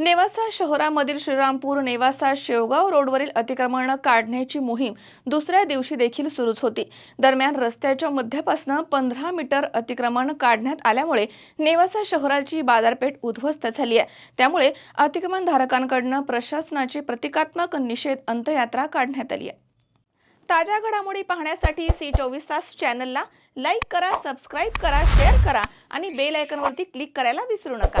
नेवासा शहरामधील श्रीरामपूर नेवासा शेवगाव रोडवरील अतिक्रमण काढण्याची मोहीम दुसऱ्या दिवशी देखील सुरूच होती. दरम्यान रस्त्याच्या मध्यापासून पंधरा मीटर अतिक्रमण काढण्यात आल्यामुळे नेवासा शहराची बाजारपेठ उद्ध्वस्त झाली आहे. त्यामुळे अतिक्रमणधारकांकडनं प्रशासनाची प्रतिकात्मक निषेध अंतयात्रा काढण्यात आली आहे. ताज्या घडामोडी पाहण्यासाठी सी चोवीस तास चॅनलला लाईक करा सबस्क्राईब करा शेअर करा आणि बेल आयकॉनवरती क्लिक करायला विसरू नका.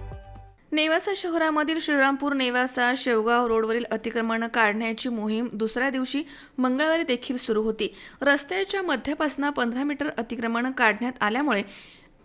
नेवासा शहरामधील श्रीरामपूर नेवासा शेवगाव रोडवरील अतिक्रमण काढण्याची मोहीम दुसऱ्या दिवशी मंगळवारी देखील सुरू होती. रस्त्याच्या मध्यापासून पंधरा मीटर अतिक्रमण काढण्यात आल्यामुळे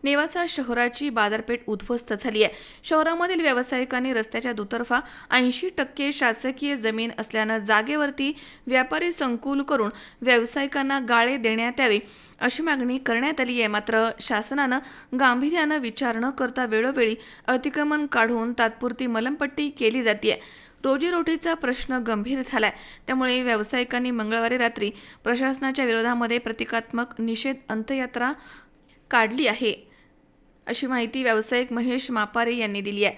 नेवासा शहराची बाजारपेठ उद्ध्वस्त झाली आहे. शहरामधील व्यावसायिकांनी रस्त्याच्या दुतर्फा ऐंशी टक्के शासकीय जमीन असल्यानं जागेवरती व्यापारी संकुल करून व्यावसायिकांना गाळे देण्यात यावे अशी मागणी करण्यात आली आहे. मात्र शासनानं गांभीर्यानं विचार न करता वेळोवेळी अतिक्रमण काढून तात्पुरती मलमपट्टी केली जाते. रोजीरोटीचा प्रश्न गंभीर झालाय. त्यामुळे व्यावसायिकांनी मंगळवारी रात्री प्रशासनाच्या विरोधामध्ये प्रतिकात्मक निषेध अंत्ययात्रा काढली आहे. अशी माहिती व्यावसायिक महेश मापारे यांनी दिली आहे.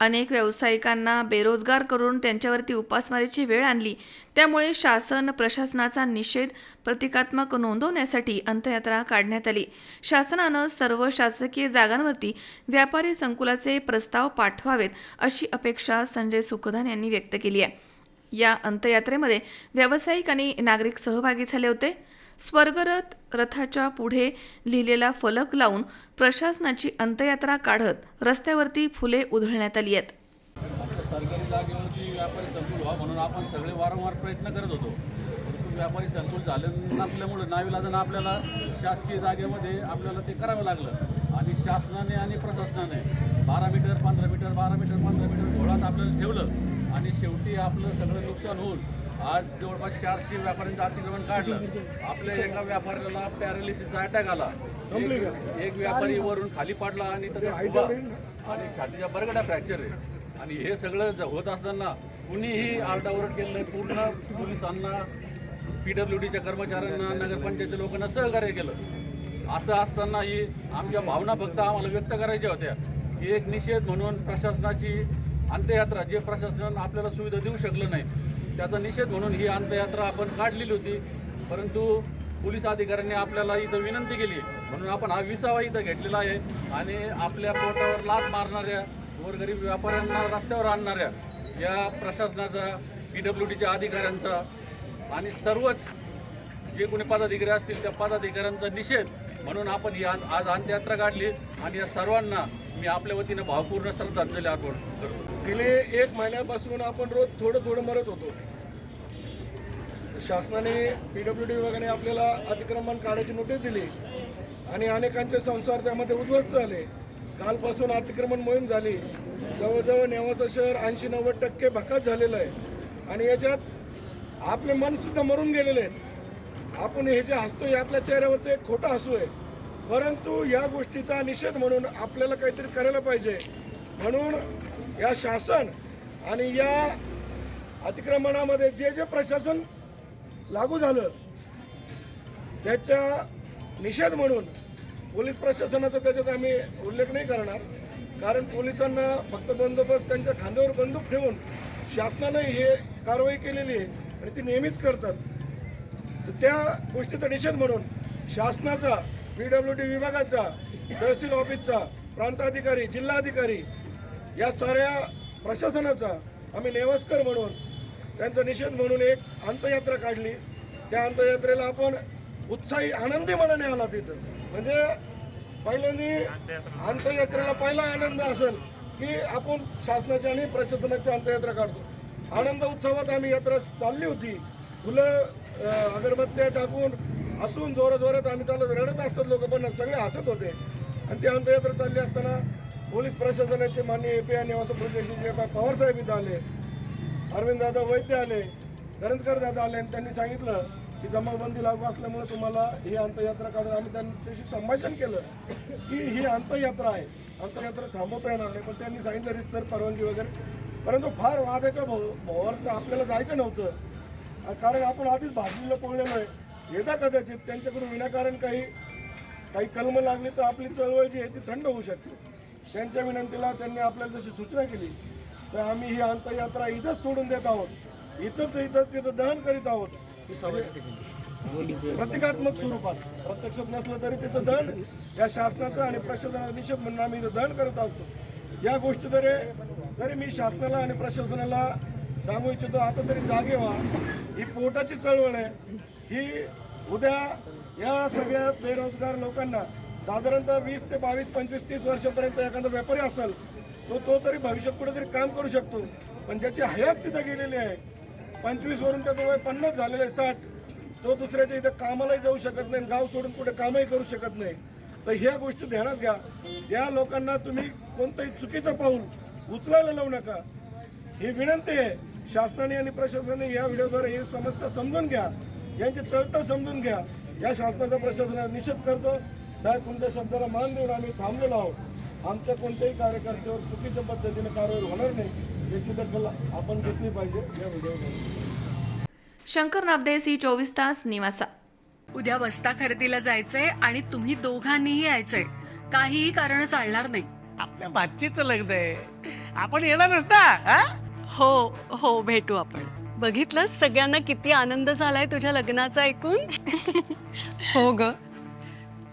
अनेक व्यावसायिकांना बेरोजगार करून त्यांच्यावरती उपासमारीची वेळ आणली. त्यामुळे शासन प्रशासनाचा निषेध प्रतिकात्मक नोंदवण्यासाठी अंतयात्रा काढण्यात आली. शासनानं सर्व शासकीय जागांवरती व्यापारी संकुलाचे प्रस्ताव पाठवावेत अशी अपेक्षा संजय सुखदान यांनी व्यक्त केली आहे. या अंतयात्रेमध्ये व्यावसायिक आणि नागरिक सहभागी झाले होते. स्वर्गरथ रथाच्या पुढे लिहिलेला फलक लावून प्रशासनाची अंतयात्रा काढत रस्त्यावरती फुले उधळण्यात आली आहेत. सरकारी जागेवरती व्यापारी संकुल व्हा म्हणून आपण सगळे वारंवार प्रयत्न करत होतो. परंतु व्यापारी संकुल झालं नसल्यामुळं नाविलाजानं आपल्याला शासकीय जागेमध्ये आपल्याला ते करावं लागलं. आणि शासनाने आणि प्रशासनाने बारा मीटर पंधरा मीटर बारा मीटर पंधरा मीटर घोळात आपल्याला ठेवलं. आणि शेवटी आपलं सगळं नुकसान होऊन आज जवळपास चारशे व्यापाऱ्यांचं अतिक्रमण काढलं. आपल्या एका व्यापाऱ्याला पॅरालिसिसचा अटॅक आला. एक- एक व्यापारी वरून खाली पडला आणि त्याचा आणि छातीच्या बरगडा फ्रॅक्चर आहे. आणि हे सगळं ज- होत असताना कुणीही आरडाओरड केलं नाही. पूर्ण पोलिसांना पी डब्ल्यू डीच्या कर्मचाऱ्यांना नगरपंचायतच्या लोकांना सहकार्य केलं. असं असतानाही आमच्या भावना फक्त आम्हाला व्यक्त करायच्या होत्या. की एक निषेध म्हणून प्रशासनाची अंत्ययात्रा जे प्रशासनानं आपल्याला सुविधा देऊ शकलं नाही त्याचा निषेध म्हणून ही अंत्ययात्रा आपण काढलेली होती. परंतु पोलीस अधिकाऱ्यांनी आपल्याला इथं विनंती केली. म्हणून आपण हा विसावा इथं घेतलेला आहे. आणि आपल्या पोटावर लात मारणाऱ्या गोरगरीब व्यापाऱ्यांना रस्त्यावर आणणाऱ्या या प्रशासनाचा पी डब्ल्यू डीच्या अधिकाऱ्यांचा आणि सर्वच जे कोणी पदाधिकारी असतील त्या पदाधिकाऱ्यांचा निषेध म्हणून आपण ही आज आज अंत्ययात्रा काढली. आणि या सर्वांना मी आपल्या वतीनं भावपूर्ण श्रद्धांजली अर्पण करतो. गेले एक महिन्यापासून आपण रोज थोडं थोडं मरत होतो. शासनाने पी डब्ल्यू डी विभागाने आपल्याला अतिक्रमण काढायची नोटीस दिली आणि अनेकांचे संसार त्यामध्ये उद्ध्वस्त झाले. कालपासून अतिक्रमण मोहीम झाली. जवळजवळ नेवासा शहर ऐंशी नव्वद टक्के भकास झालेलं आहे. आणि याच्यात आपले मनसुद्धा मरून गेलेले आहेत. आपण हे जे हसतो हे आपल्या चेहऱ्यावरती एक खोटा हसू आहे. परंतु या गोष्टीचा निषेध म्हणून आपल्याला काहीतरी करायला पाहिजे. म्हणून या शासन आणि या अतिक्रमणामध्ये जे जे प्रशासन लागू झालं त्याच्या निषेध म्हणून पोलीस प्रशासनाचा त्याच्यात आम्ही उल्लेख नाही करणार. कारण पोलिसांना फक्त बंदोबस्त त्यांच्या खांद्यावर बंदूक ठेवून शासनानं हे कारवाई केलेली आहे आणि ती नेहमीच करतात. तर त्या गोष्टीचा निषेध म्हणून शासनाचा पी डब्ल्यू डी विभागाचा तहसील ऑफिसचा प्रांताधिकारी जिल्हाधिकारी या साऱ्या प्रशासनाचा आम्ही नेवस्कर म्हणून त्यांचा निषेध म्हणून एक अंतयात्रा काढली. त्या अंतयात्रेला आपण उत्साही आनंदी मनाने आला तिथं म्हणजे पहिल्यांदा अंतयात्रेला पहिला आनंद असेल की आपण शासनाची आणि प्रशासनाची अंत्ययात्रा काढतो. आनंद उत्सवात आम्ही यात्रा चालली होती. फुलं अगरबत्त्या टाकून हसून जोरात जोरात आम्ही त्याला रडत असतात लोक पण सगळे हसत होते. आणि ती अंत्ययात्रा चालली असताना पोलीस प्रशासनाचे माननीय ए पी आय निवास प्रदेशाचे पवार साहेब इथं आले. अरविंद दादा वैद्य आले करंजकर दादा आले आणि त्यांनी सांगितलं की जमावबंदी लागू असल्यामुळे तुम्हाला ही अंतयात्रा काढून आम्ही त्यांच्याशी संभाषण केलं की ही अंतयात्रा आहे. अंतयात्रा थांबवता येणार नाही. पण त्यांनी सांगितलं रिस्तर परवानगी वगैरे. परंतु फार वादाच्या भाऊ भावावर तर आपल्याला जायचं नव्हतं. कारण आपण आधीच भाजलेलं पोळलेलं आहे. येता कदाचित त्यांच्याकडून विनाकारण काही काही कलम लागली तर आपली चळवळ जी आहे ती थंड होऊ शकते. त्यांच्या विनंतीला त्यांनी आपल्याला जशी सूचना केली तर आम्ही ही अंतयात्रा इथंच सोडून देत आहोत. इथंच इथं तिचं दहन करीत आहोत. म्हणजे प्रतिकात्मक स्वरूपात. प्रत्यक्षात नसलं तरी त्याचं दहन या शासनाचं आणि प्रशासनाचा निषेध म्हणून आम्ही इथं दहन करत असतो या गोष्टी जरी जरी मी शासनाला आणि प्रशासनाला सांगू इच्छितो आता तरी जागे व्हा. ही पोटाची चळवळ आहे. ही उद्या या सगळ्या बेरोजगार लोकांना साधारणतः वीस ते बावीस पंचवीस तीस वर्षापर्यंत एखादा व्यापारी असेल तो तो तरी भविष्यात कुठेतरी काम करू शकतो. पण ज्याची हयात तिथं गेलेली आहे पंचवीसवरून त्याचं वय पन्नास झालेलं आहे साठ तो दुसऱ्याच्या इथं कामालाही जाऊ शकत नाही गाव सोडून कुठे कामही करू शकत नाही. तर ह्या गोष्टी ध्यानात घ्या. त्या लोकांना तुम्ही कोणतंही चुकीचं पाऊल उचलायला लावू नका. ही विनंती आहे शासनाने आणि प्रशासनाने या व्हिडिओद्वारे ही समस्या समजून घ्या. यांची तळतळ समजून घ्या. या शासनाचा प्रशासनाचा निषेध करतो. साहेब तुमच्या शब्दाला मान देऊन आम्ही थांबलेलो आहोत. आमच्या कोणत्याही कार्यकर्त्यावर चुकीच्या पद्धतीने कारवाई होणार नाही याची दखल आपण घेतली पाहिजे या व्हिडिओमध्ये. शंकर नाबदे सी चोवीस तास निवासा. उद्या बस्ता खरेदीला जायचंय आणि तुम्ही दोघांनीही यायचंय. काहीही कारण चालणार नाही. आपल्या भाचीचं लग्न आहे. आपण येणारच ना हा? हो हो भेटू आपण. बघितलं सगळ्यांना किती आनंद झालाय तुझ्या लग्नाचा ऐकून? हो ग.